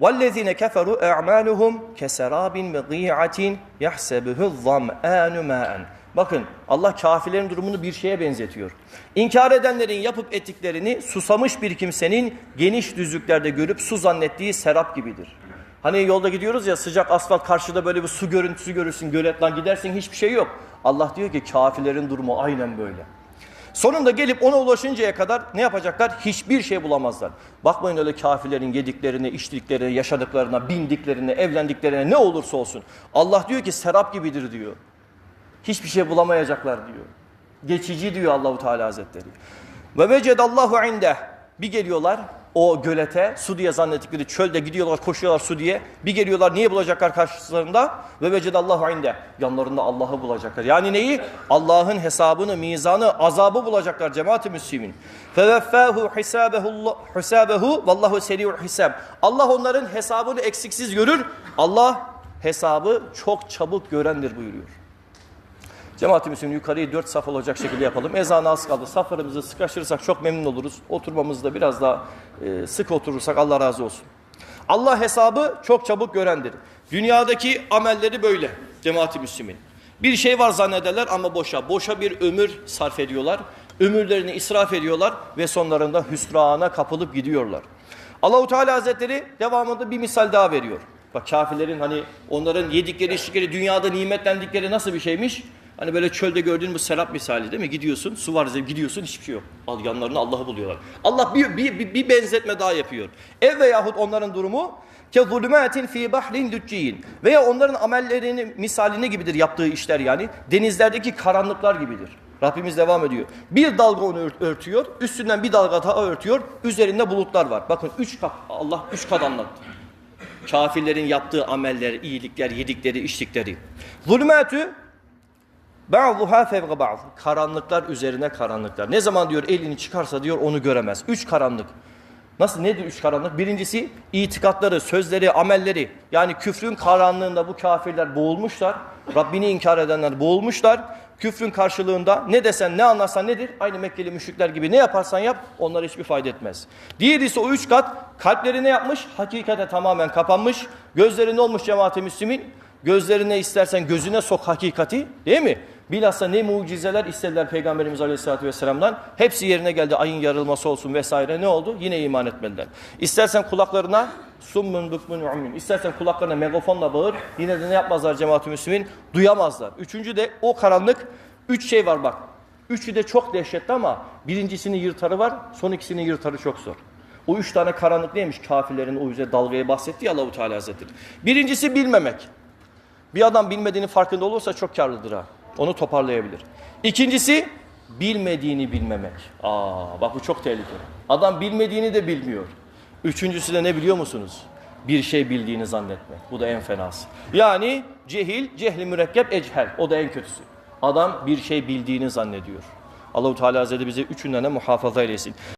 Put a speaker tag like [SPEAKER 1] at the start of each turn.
[SPEAKER 1] وَالَّذِينَ كَفَرُوا اَعْمَالُهُمْ كَسَرَابٍ بِضِيعَةٍ يَحْسَبُهُ الظَّمْآنُ مَاءً Bakın Allah kafirlerin durumunu bir şeye benzetiyor. İnkar edenlerin yapıp ettiklerini susamış bir kimsenin geniş düzlüklerde görüp su zannettiği serap gibidir. Hani yolda gidiyoruz ya sıcak asfalt karşıda böyle bir su görüntüsü görürsün göletlen gidersin hiçbir şey yok. Allah diyor ki kafirlerin durumu aynen böyle. Sonunda gelip ona ulaşıncaya kadar ne yapacaklar? Hiçbir şey bulamazlar. Bakmayın öyle kafirlerin yediklerine, içtiklerine, yaşadıklarına, bindiklerine, evlendiklerine ne olursa olsun. Allah diyor ki serap gibidir diyor. Hiçbir şey bulamayacaklar diyor. Geçici diyor Allahu Teala Hazretleri. Ve vecedallahu inde. Bir geliyorlar o gölete su diye zannettikleri çölde gidiyorlar koşuyorlar su diye. Bir geliyorlar niye bulacaklar karşılarında? Ve vecedallahu inde. Yanlarında Allah'ı bulacaklar. Yani neyi? Allah'ın hesabını, mizanı, azabı bulacaklar cemaat-i müslimin. Feveffâhu hisâbehu vallahu seri'ul hisab. Allah onların hesabını eksiksiz görür. Allah hesabı çok çabuk görendir buyuruyor. Cemaat-i Müslümin yukarıyı dört saf olacak şekilde yapalım. Ezana az kaldı. Saflarımızı sıkıştırırsak çok memnun oluruz. Oturmamızda biraz daha e, sık oturursak Allah razı olsun. Allah hesabı çok çabuk görendir. Dünyadaki amelleri böyle cemaat-i Müslümin. Bir şey var zannederler ama boşa. Boşa bir ömür sarf ediyorlar. Ömürlerini israf ediyorlar ve sonlarında hüsrana kapılıp gidiyorlar. Allahu Teala Hazretleri devamında bir misal daha veriyor. Bak kafirlerin hani onların yedikleri içtikleri dünyada nimetlendikleri nasıl bir şeymiş? Hani böyle çölde gördüğün bu serap misali değil mi? Gidiyorsun, su var gidiyorsun hiçbir şey yok. Al yanlarına Allah'ı buluyorlar. Allah bir, bir, bir, bir benzetme daha yapıyor. Ev veyahut onların durumu ke zulümatin fi bahrin lücciyin veya onların amellerinin misalini gibidir yaptığı işler yani denizlerdeki karanlıklar gibidir. Rabbimiz devam ediyor. Bir dalga onu ört- örtüyor, üstünden bir dalga daha örtüyor, üzerinde bulutlar var. Bakın üç kat, Allah üç kat anlattı. Kafirlerin yaptığı ameller, iyilikler, yedikleri, içtikleri. Zulümatü Ba'duha fevge ba'd. Karanlıklar üzerine karanlıklar. Ne zaman diyor elini çıkarsa diyor onu göremez. Üç karanlık. Nasıl nedir üç karanlık? Birincisi itikatları, sözleri, amelleri. Yani küfrün karanlığında bu kafirler boğulmuşlar. Rabbini inkar edenler boğulmuşlar. Küfrün karşılığında ne desen ne anlarsan nedir? Aynı Mekkeli müşrikler gibi ne yaparsan yap onlara hiçbir fayda etmez. Diğeri ise o üç kat kalpleri ne yapmış? Hakikate tamamen kapanmış. Gözleri ne olmuş cemaat-i müslümin? Gözlerine istersen gözüne sok hakikati değil mi? Bilhassa ne mucizeler istediler Peygamberimiz Aleyhisselatü Vesselam'dan. Hepsi yerine geldi ayın yarılması olsun vesaire ne oldu? Yine iman etmediler. İstersen kulaklarına summun bukmun umyun. İstersen kulaklarına megafonla bağır. Yine de ne yapmazlar cemaat-i müslümin? Duyamazlar. Üçüncü de o karanlık. Üç şey var bak. Üçü de çok dehşetli ama birincisinin yırtarı var. Son ikisinin yırtarı çok zor. O üç tane karanlık neymiş? Kafirlerin o yüzden dalgaya bahsetti ya Allahu Teala Hazretleri. Birincisi bilmemek. Bir adam bilmediğinin farkında olursa çok karlıdır ha. Onu toparlayabilir. İkincisi bilmediğini bilmemek. Aa bak bu çok tehlikeli. Adam bilmediğini de bilmiyor. Üçüncüsü de ne biliyor musunuz? Bir şey bildiğini zannetmek. Bu da en fenası. Yani cehil, cehli mürekkep, echel. O da en kötüsü. Adam bir şey bildiğini zannediyor. Allahu Teala Hazretleri bize üçünden de muhafaza eylesin.